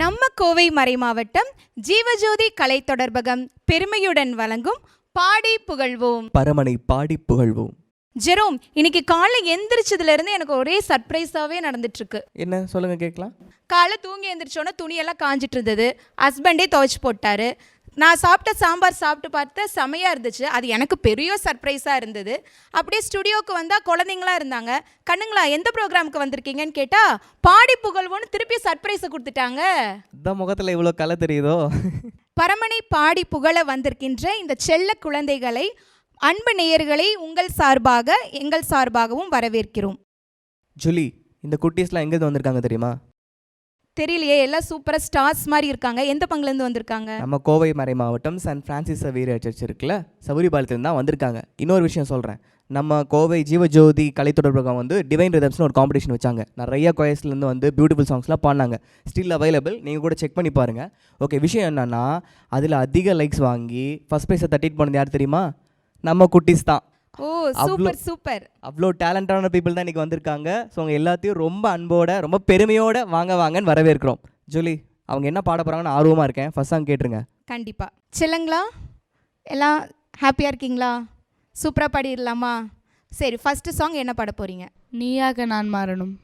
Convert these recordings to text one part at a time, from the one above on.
நம்ம கோவை மறை மாவட்டம் ஜீவஜோதி கலை தொடர்பகம் பெருமையுடன் வழங்கும் பாடி புகழ்வோம். பரமனை பாடி புகழ்வோம். ஜெரோம் இன்னைக்கு காலைல எந்திரிச்சதுல இருந்து எனக்கு ஒரே சர்ப்ரைஸாவே நடந்துட்டு இருக்கு என்ன? சொல்லுங்க கேட்கலாம். காலைல தூங்கி எந்திரிச்சோன்னே துணியெல்லாம் காஞ்சிட்டு இருந்தது ஹஸ்பண்டே துவைச்சு போட்டாரு. நான் சாப்பிட்ட சாம்பார் சாப்பிட்டு பார்த்து செமையாக இருந்துச்சு. அது எனக்கு பெரிய சர்ப்ரைஸாக இருந்தது. அப்படியே ஸ்டுடியோக்கு வந்தால் குழந்தைங்களா இருந்தாங்க. கண்ணுங்களா எந்த ப்ரோக்ராமுக்கு வந்திருக்கீங்கன்னு கேட்டால் பாடி புகழ்வோன்னு திருப்பி சர்ப்ரைஸை கொடுத்துட்டாங்க. அதான் முகத்தில் இவ்வளோ கலை தெரியுதோ? பரமனை பாடி புகழ வந்திருக்கின்ற இந்த செல்ல குழந்தைகளை அன்பு நேயர்களை உங்கள் சார்பாக எங்கள் சார்பாகவும் வரவேற்கிறோம். ஜூலி இந்த குட்டீஸ்லாம் எங்கேருந்து வந்திருக்காங்க தெரியுமா? தெரியலையே எல்லாம் சூப்பராக ஸ்டார்ஸ் மாதிரி இருக்காங்க. எந்த பங்குலேருந்து வந்திருக்காங்க? நம்ம கோவை மறை மாவட்டம் சன் ஃப்ரான்சிஸ் சவீரியர் சர்ச் இருக்குல்ல சவுரிபாலத்துலேருந்து தான் வந்திருக்காங்க. இன்னொரு விஷயம் சொல்கிறேன் நம்ம கோவை ஜீவஜோதி கலை தொடர்பகம் வந்து டிவைன் ரிதம்ஸ்னு ஒரு காம்படிஷன் வச்சாங்க. நிறைய கொயஸ்லேருந்து வந்து பியூட்டிஃபுல் சாங்ஸ்லாம் பாடினாங்க. ஸ்டில் அவைலபிள் நீங்கள் கூட செக் பண்ணி பாருங்கள் ஓகே விஷயம் என்னென்னா அதில் அதிக லைக்ஸ் வாங்கி ஃபஸ்ட் ப்ரைஸை தட்டிட்டு போனது யார் தெரியுமா? நம்ம குட்டீஸ் தான். ஓ சூப்பர் சூப்பர். அவ்வளோ டேலண்டான பீப்புள் தான் இன்றைக்கி வந்திருக்காங்க. ஸோ அவங்க எல்லாத்தையும் ரொம்ப அன்போட ரொம்ப பெருமையோட வாங்க வாங்கன்னு வரவேற்கிறோம். ஜூலி அவங்க என்ன பாட போகிறாங்கன்னு ஆர்வமாக இருக்கேன். ஃபர்ஸ்ட் சாங் கேட்டுருங்க. கண்டிப்பா. செல்லுங்களா? எல்லாம் ஹாப்பியாக இருக்கீங்களா? சூப்பராக பாடிடலாமா? சரி ஃபர்ஸ்ட் சாங் என்ன பாட போறீங்க? நீயாக நான் மாறணும்.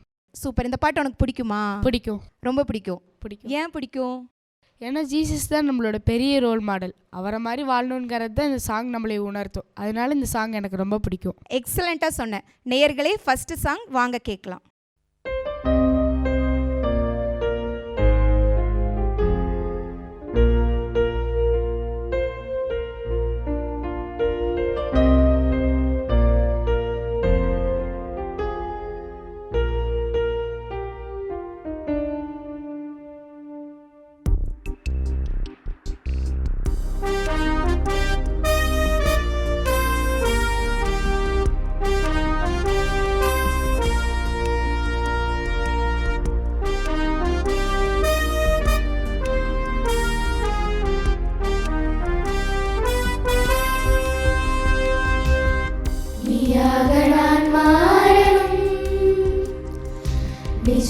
சூப்பர். இந்த பாட்டு உனக்கு பிடிக்குமா? பிடிக்கும். ரொம்ப பிடிக்கும். பிடிக்கும். ஏன் பிடிக்கும்? ஏன்னா ஜீசஸ் தான் நம்மளோட பெரிய ரோல் மாடல் அவரை மாதிரி வாழணுங்கிறது தான் இந்த சாங் நம்மளை உணர்த்தும். அதனால இந்த சாங் எனக்கு ரொம்ப பிடிக்கும். எக்ஸலண்ட்டாக சொன்னேன் நேயர்களே ஃபஸ்ட்டு சாங் வாங்க கேட்கலாம்.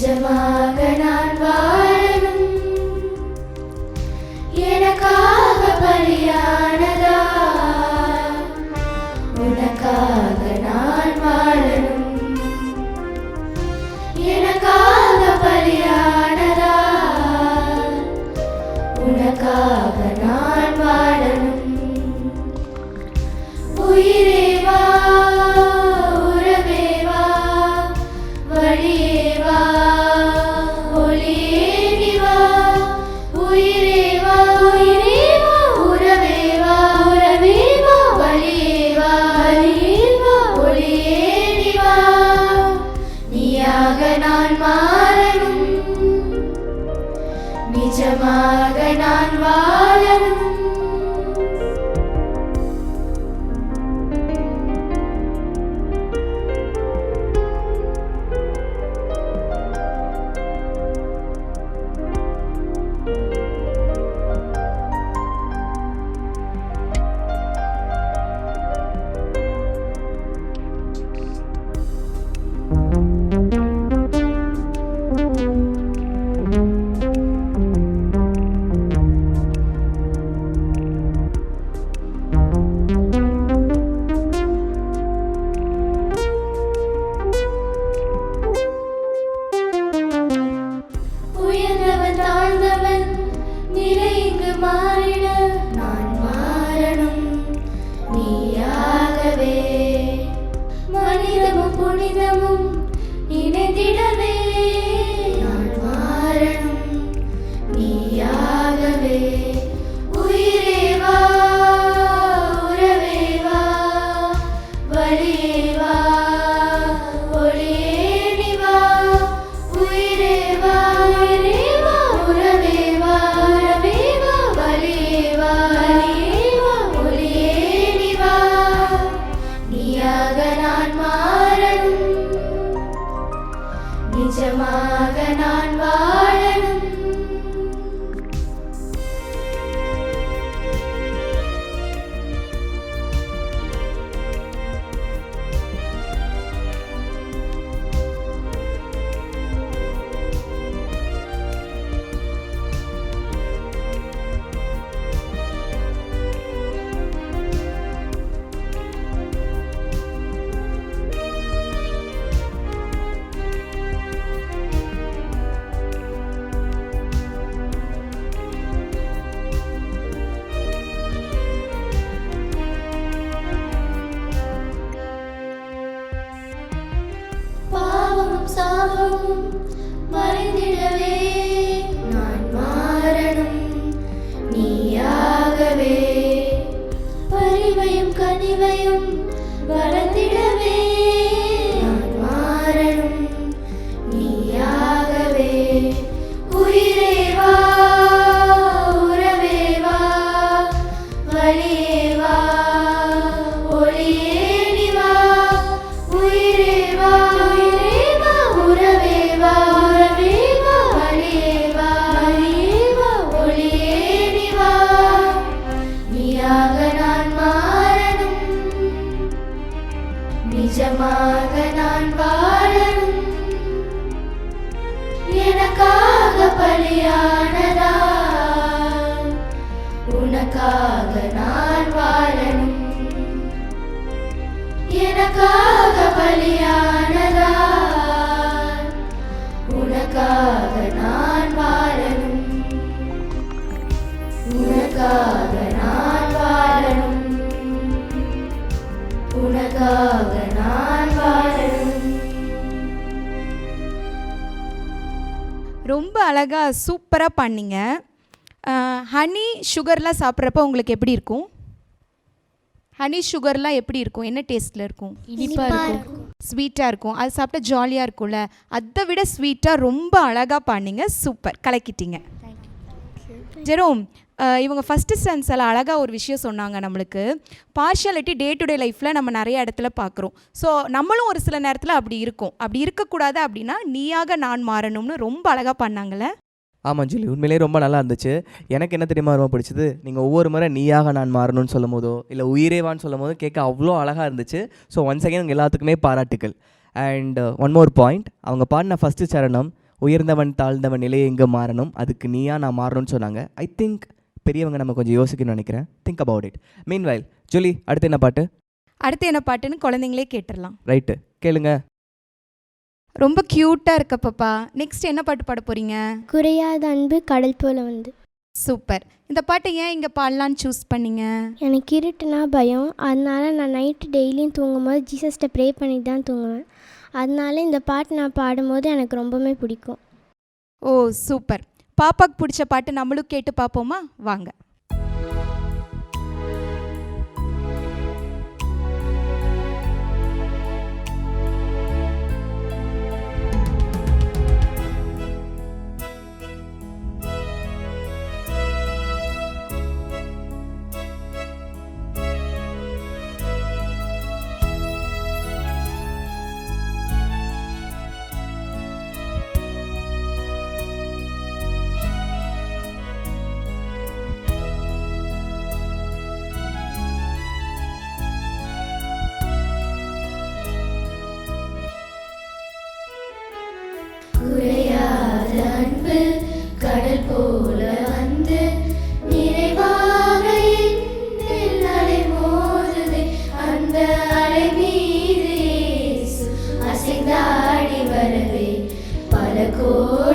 സജ്ജമാകണ நான் மாறணும். நிஜமாக but அழகாக சூப்பராக பண்ணீங்க. ஹனி சுகர்லாம் சாப்பிட்றப்ப உங்களுக்கு எப்படி இருக்கும்? ஹனி சுகர்லாம் எப்படி இருக்கும்? என்ன டேஸ்ட்டில் இருக்கும்? இனிப்பாக இருக்கும். ஸ்வீட்டாக இருக்கும். அது சாப்பிட்டா ஜாலியாக இருக்கும்ல. அதை விட ஸ்வீட்டாக ரொம்ப அழகாக பண்ணீங்க. சூப்பர் கலக்கிட்டீங்க. ஜெரோம் இவங்க ஃபஸ்ட்டு சென்ஸில் அழகாக ஒரு விஷயம் சொன்னாங்க நம்மளுக்கு. பார்ஷியாலிட்டி டே டு டே லைஃப்பில் நம்ம நிறைய இடத்துல பார்க்குறோம் ஸோ நம்மளும் ஒரு சில நேரத்தில் அப்படி இருக்கும். அப்படி இருக்கக்கூடாது அப்படின்னா நீயாக நான் மாறணும்னு ரொம்ப அழகாக பண்ணாங்களே ஆமாம் ஜூலி உண்மையிலேயே ரொம்ப நல்லா இருந்துச்சு. எனக்கு என்ன தெரியுமா ரொம்ப பிடிச்சது? நீங்கள் ஒவ்வொரு முறை நீயாக நான் மாறணும்னு சொல்லும் போதோ இல்லை உயிரேவான்னு சொல்லும் போதோ கேட்க அவ்வளோ அழகாக இருந்துச்சு. ஸோ ஒன் செகண்ட் எல்லாத்துக்குமே பாராட்டுக்கள். அண்ட் ஒன் மோர் பாயிண்ட் அவங்க பாடின ஃபஸ்ட்டு சரணம் உயர்ந்தவன் தாழ்ந்தவன் நிலையை எங்கே மாறணும்? அதுக்கு நீயா நான் மாறணும்னு சொன்னாங்க. ஐ திங்க் பெரியவங்க நம்ம கொஞ்சம் யோசிக்கணும்னு நினைக்கிறேன். Think about it meanwhile Julie அடுத்து என்ன பாட்டு? அடுத்து என்ன பாட்டுன்னு குழந்தைங்களே கேட்டுடலாம். ரைட்டு கேளுங்க. ரொம்ப க்யூட்டாக இருக்க பாப்பா. நெக்ஸ்ட் என்ன பாட்டு பாட போகிறீங்க குறையாத அன்பு கடல் போல வந்து. சூப்பர் இந்த பாட்டை ஏன் இங்கே பாடலான்னு சூஸ் பண்ணீங்க? எனக்கு இருட்டுனா பயம். அதனால நான் நைட்டு டெய்லியும் தூங்கும்போது ஜீசஸ்கிட்ட ப்ரே பண்ணிட்டு தான் தூங்குவேன். அதனால இந்த பாட்டு நான் பாடும்போது எனக்கு ரொம்பவே பிடிக்கும். ஓ சூப்பர் பாப்பாக்கு பிடிச்ச பாட்டு நம்மளும் கேட்டு பார்ப்போமா வாங்க. பல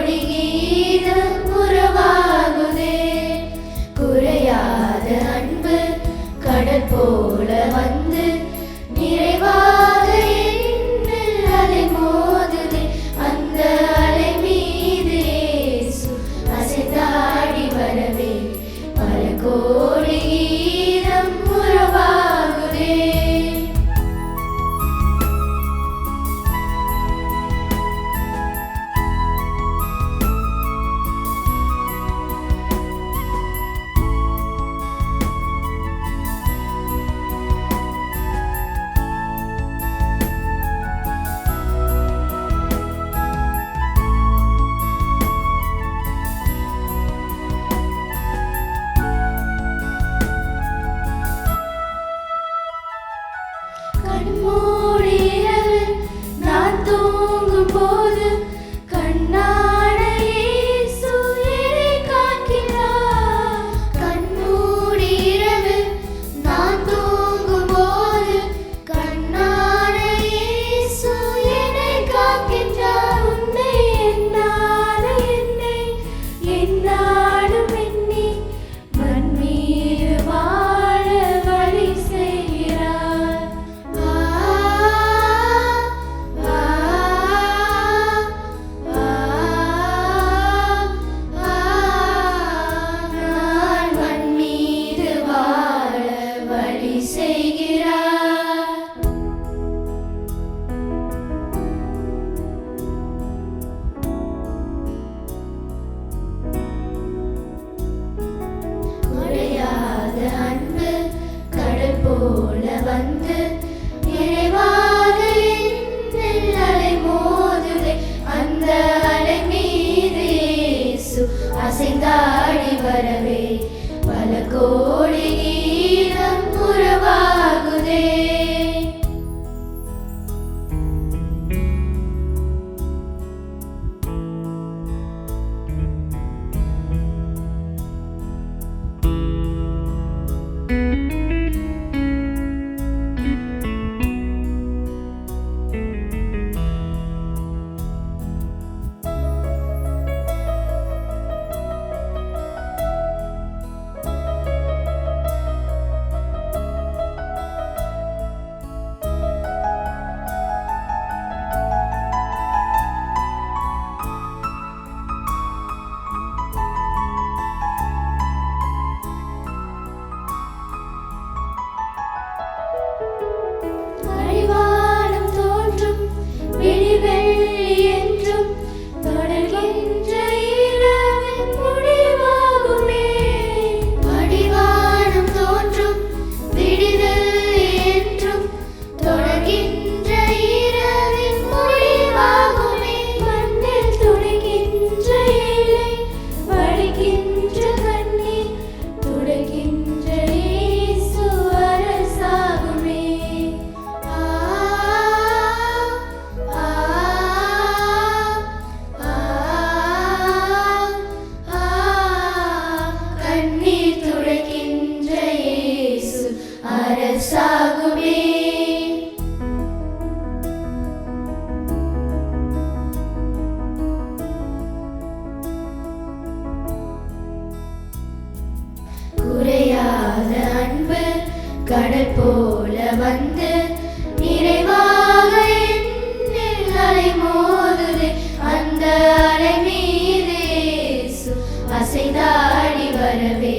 அசைந்தாடி வரவே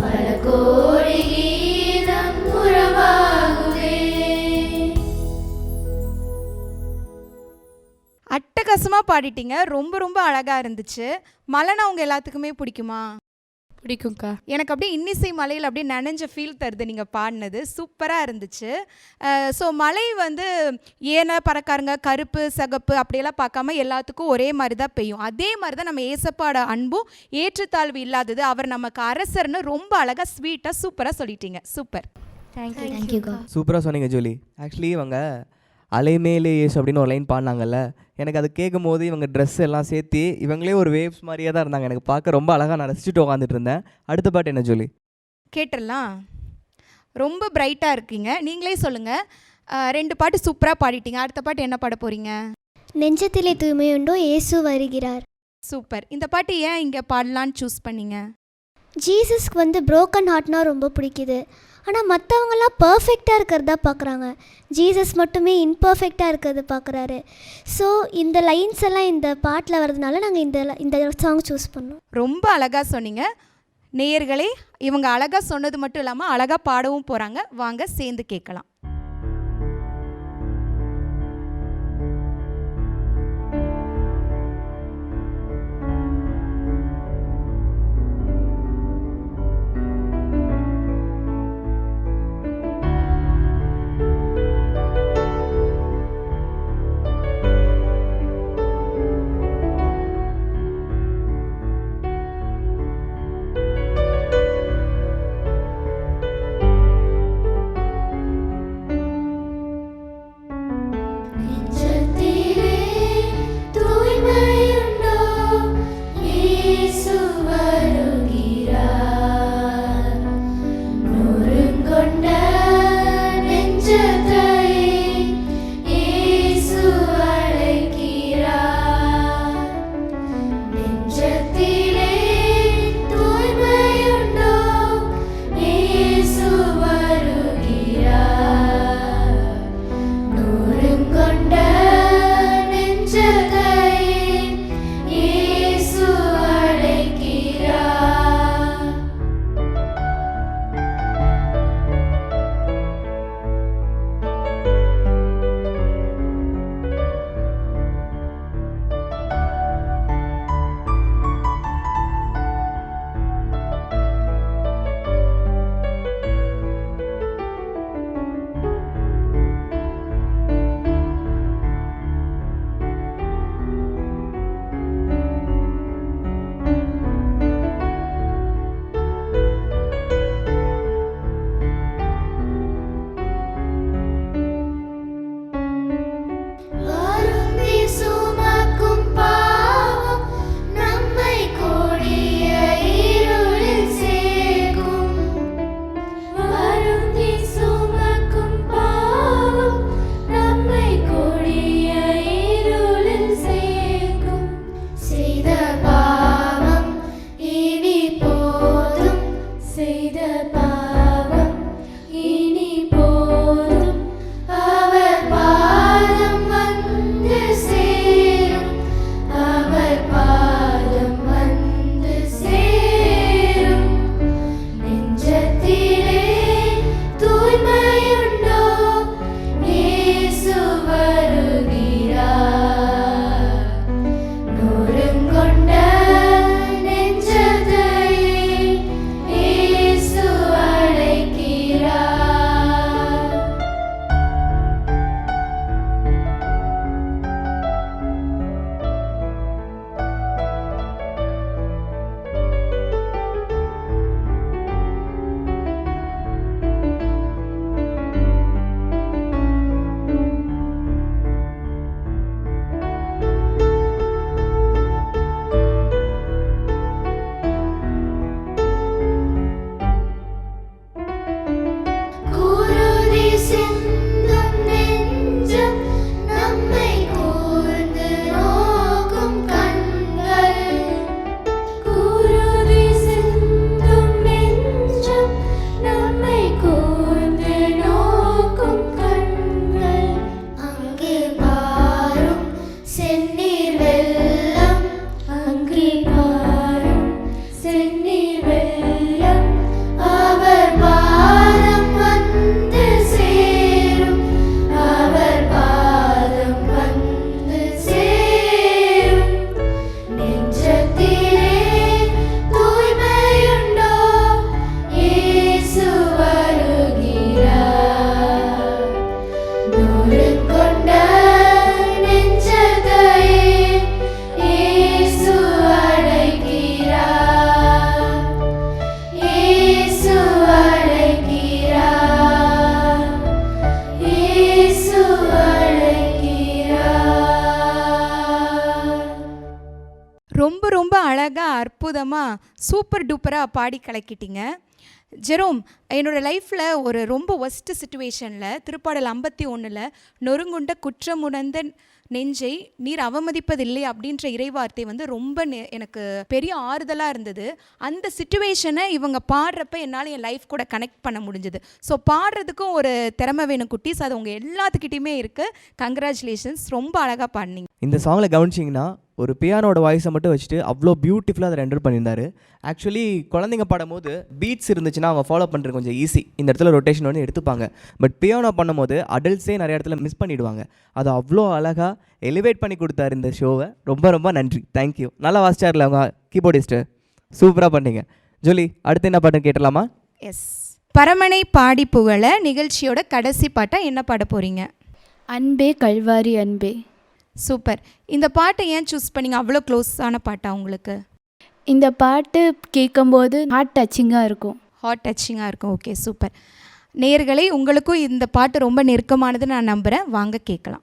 பல கோடி உறவாகுவே அட்டகாசமாக பாடிட்டீங்க. ரொம்ப ரொம்ப அழகா இருந்துச்சு. மலைனா அவங்க எல்லாத்துக்குமே பிடிக்குமா? பிடிக்கும்க்கா. எனக்கு அப்படியே இன்னிசை மலையில் அப்படியே நனைஞ்ச ஃபீல் தருது நீங்கள் பாடினது. சூப்பராக இருந்துச்சு. ஸோ மழை வந்து ஏன பறக்காருங்க கருப்பு சகப்பு அப்படியெல்லாம் பார்க்காம எல்லாத்துக்கும் ஒரே மாதிரி தான் பெய்யும். அதே மாதிரி தான் நம்ம ஏசப்பாட அன்பும் ஏற்றத்தாழ்வு இல்லாதது. அவர் நமக்கு அரசர்னு ரொம்ப அழகாக ஸ்வீட்டாக சூப்பராக சொல்லிட்டீங்க. சூப்பர். தேங்க்யூக்கா சூப்பராக சொன்னீங்க ஜூலி. ஆக்சுவலி இவங்க அலைமேலே ஏசு அப்படின்னு ஒரு லைன் பாடினாங்கல்ல. எனக்கு அது கேட்கும் போது இவங்க ட்ரெஸ் எல்லாம் சேர்த்து இவங்களே ஒரு வேவ்ஸ் மாதிரியே தான் இருந்தாங்க. எனக்கு பார்க்க ரொம்ப அழகாக நான் ரசிச்சுட்டு உட்காந்துட்டு இருந்தேன். அடுத்த பாட்டு என்ன ஜூலி? கேட்டுடலாம் ரொம்ப பிரைட்டாக இருக்கீங்க. நீங்களே சொல்லுங்கள் ரெண்டு பாட்டு சூப்பராக பாடிட்டீங்க. அடுத்த பாட்டு என்ன பாட போகிறீங்க நெஞ்சத்திலே தூய்மையுண்டோ இயேசு வருகிறார். சூப்பர் இந்த பாட்டு ஏன் இங்கே பாடலான்னு சூஸ் பண்ணீங்க? ஜீசஸ்க்கு வந்து broken ஹார்ட்னா ரொம்ப பிடிக்குது. ஆனால் மற்றவங்களாம் பர்ஃபெக்டாக இருக்கிறதா பார்க்குறாங்க ஜீசஸ் மட்டுமே இன்பர்ஃபெக்டாக இருக்கிறத பார்க்குறாரு ஸோ இந்த லைன்ஸ் எல்லாம் இந்த பாட்டில் வர்றதுனால நாங்கள் இந்த இந்த சாங் சூஸ் பண்ணோம். ரொம்ப அழகாக சொன்னீங்க. நேயர்களே இவங்க அழகாக சொன்னது மட்டும் இல்லாமல் அழகாக பாடவும் போகிறாங்க வாங்க சேர்ந்து கேட்கலாம். அழகாக அற்புதமாக சூப்பர் டூப்பராக பாடி கலக்கிட்டீங்க. ஜெரோம் என்னோடய லைஃப்பில் ஒரு ரொம்ப ஒஸ்ட்டு சுச்சுவேஷனில் திருப்பாடல் ஐம்பத்தி ஒன்றில் நொறுங்குண்ட குற்றமுணர்ந்த நெஞ்சை நீர் அவமதிப்பதில்லை அப்படின்ற இறைவார்த்தை வந்து ரொம்ப நெ- எனக்கு பெரிய ஆறுதலாக இருந்தது. அந்த சுச்சுவேஷனை இவங்க பாடுறப்ப என்னால் என் லைஃப் கூட கனெக்ட் பண்ண முடிஞ்சது. ஸோ பாடுறதுக்கும் ஒரு திறமை வேணும் குட்டீஸ். அது உங்கள் எல்லாத்துக்கிட்டேயுமே இருக்குது கங்க்ராச்சுலேஷன்ஸ் ரொம்ப அழகாக பாடினீங்க. இந்த சாங்கில் கவனிச்சிங்கன்னா ஒரு பியானோட வாய்ஸை மட்டும் வச்சுட்டு அவ்வளோ பியூட்டிஃபுல்லாக அதை ரெண்டர் பண்ணியிருந்தாரு. ஆக்சுவலி குழந்தைங்க பாடும்போது பீட்ஸ் இருந்துச்சுன்னா அவங்க ஃபாலோ பண்ணுறது கொஞ்சம் ஈஸி இந்த இடத்துல ரொட்டேஷன் வந்து எடுத்துப்பாங்க. பட் பியானோ பண்ணும்போது அடல்ட்ஸே நிறைய இடத்துல மிஸ் பண்ணிடுவாங்க. அதை அவ்வளோ அழகாக எலிவேட் பண்ணி கொடுத்தாரு இந்த ஷோவை ரொம்ப ரொம்ப நன்றி. தேங்க்யூ நல்லா வாசிச்சார்ல அவங்க கீபோர்டிஸ்ட்டு சூப்பராக பண்ணீங்க. ஜூலி அடுத்து என்ன பாட்டு கேட்டலாமா எஸ் பரமனை பாடி புகழ நிகழ்ச்சியோட கடைசி பாட்டை என்ன பாட போகிறீங்க அன்பே கல்வாரி அன்பே. சூப்பர் இந்த பாட்டை ஏன் சூஸ் பண்ணீங்க? அவ்வளோ க்ளோஸான பாட்டா உங்களுக்கு? இந்த பாட்டு கேட்கும்போது ஹார்ட் டச்சிங்காக இருக்கும். ஹாட் டச்சிங்காக இருக்கும். ஓகே சூப்பர் நேயர்களே உங்களுக்கும் இந்த பாட்டு ரொம்ப நெருக்கமானது நான் நம்புகிறேன் வாங்க கேட்கலாம்.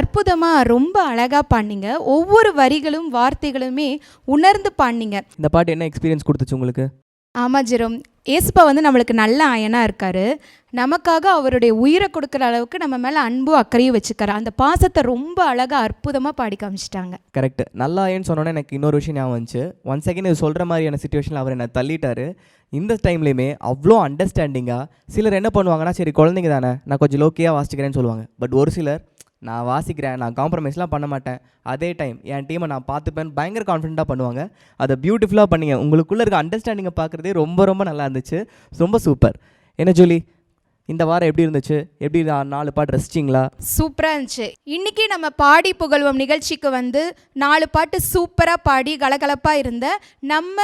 அற்புதமாக ரொம்ப அழகாக பாடினீங்க ஒவ்வொரு வரிகளும் வார்த்தைகளுமே உணர்ந்து பாடினீங்க இந்த பாட்டு என்ன எக்ஸ்பீரியன்ஸ் கொடுத்துச்சு உங்களுக்கு? ஆமாம் ஜெரோம். ஏசுப்பா வந்து நம்மளுக்கு நல்ல ஆயனாக இருக்காரு. நமக்காக அவருடைய உயிரை கொடுக்குற அளவுக்கு நம்ம மேலே அன்பும் அக்கறையும் வச்சுக்கிறார். அந்த பாசத்தை ரொம்ப அழகாக அற்புதமாக பாடி காமிச்சிட்டாங்க. கரெக்ட் நல்லா ஏன்னு சொன்னோன்னே எனக்கு இன்னொரு விஷயம் ஞாபகம் வந்துச்சு. ஒன் செகண்ட் இது சொல்கிற மாதிரியான சுச்சுவேஷனில் அவர் என்னை தள்ளிட்டாரு. இந்த டைம்லையுமே அவ்வளோ அண்டர்ஸ்டாண்டிங்காக சிலர் என்ன பண்ணுவாங்கன்னா சரி குழந்தைங்க தானே நான் கொஞ்சம் லோக்கியாக வாசிக்கிறேன்னு சொல்லுவாங்க. பட் ஒரு சிலர் நான் வாசிக்கிறேன் நான் காம்ப்ரமைஸ்லாம் பண்ண மாட்டேன். அதே டைம் என் டீமை நான் பார்த்துப்பேன் பயங்கர கான்ஃபிடெண்ட்டாக பண்ணுவாங்க. அதை பியூட்டிஃபுல்லாக பண்ணிங்க. உங்களுக்குள்ளே இருக்க அண்டர்ஸ்டாண்டிங்கை பார்க்குறதே ரொம்ப ரொம்ப நல்லா இருந்துச்சு. ரொம்ப சூப்பர் என்ன ஜூலி? இந்த வாரம் எப்படி இருந்துச்சு? எப்படி நாலு பாட்டு ரசிச்சிங்களா? சூப்பராக இருந்துச்சு. இன்னைக்கு நம்ம பாடி புகழ்வோம் நிகழ்ச்சிக்கு வந்து நாலு பாட்டு சூப்பராக பாடி கலகலப்பாக இருந்த நம்ம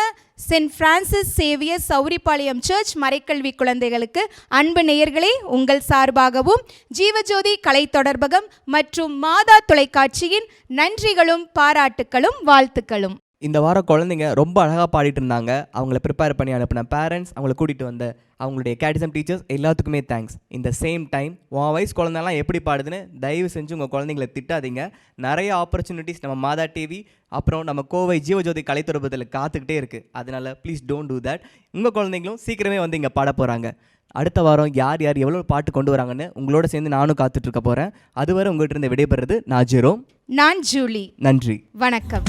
Saint Francis Xavier Sowripalayam church மறைக்கல்வி குழந்தைகளுக்கு அன்பு நேயர்களே உங்கள் சார்பாகவும் ஜீவஜோதி கலை தொடர்பகம் மற்றும் மாதா தொலைக்காட்சியின் நன்றிகளும் பாராட்டுக்களும் வாழ்த்துக்களும். இந்த வாரம் குழந்தைங்க ரொம்ப அழகாக பாடிட்டு இருந்தாங்க. அவங்கள ப்ரிப்பேர் பண்ணி அனுப்பின பேரண்ட்ஸ் அவங்கள கூட்டிகிட்டு வந்த அவங்களுடைய கேட்டிசம் டீச்சர்ஸ் எல்லாத்துக்குமே தேங்க்ஸ் இந்த சேம் டைம் உன் வயசு குழந்தைலாம் எப்படி பாடுதுன்னு தயவு செஞ்சு உங்கள் குழந்தைங்களை திட்டாதீங்க. நிறைய ஆப்பர்ச்சுனிட்டிஸ் நம்ம மாதா டிவி அப்புறம் நம்ம கோவை ஜீவஜோதி கலைத்தொடர்பத்தில் காத்துக்கிட்டே இருக்குது அதனால ப்ளீஸ் டோன்ட் டூ தட் உங்கள் குழந்தைங்களும் சீக்கிரமே வந்து இங்கே பாட போகிறாங்க அடுத்த வாரம் யார் யார் எவ்வளோ பாட்டு கொண்டு வராங்கன்னு உங்களோட சேர்ந்து நானும் காத்துட்டு இருக்க போகிறேன் அதுவரை உங்கள்கிட்ட இருந்து விடைபெறுறது நான் ஜெரோம். நான் ஜூலி. நன்றி. வணக்கம்.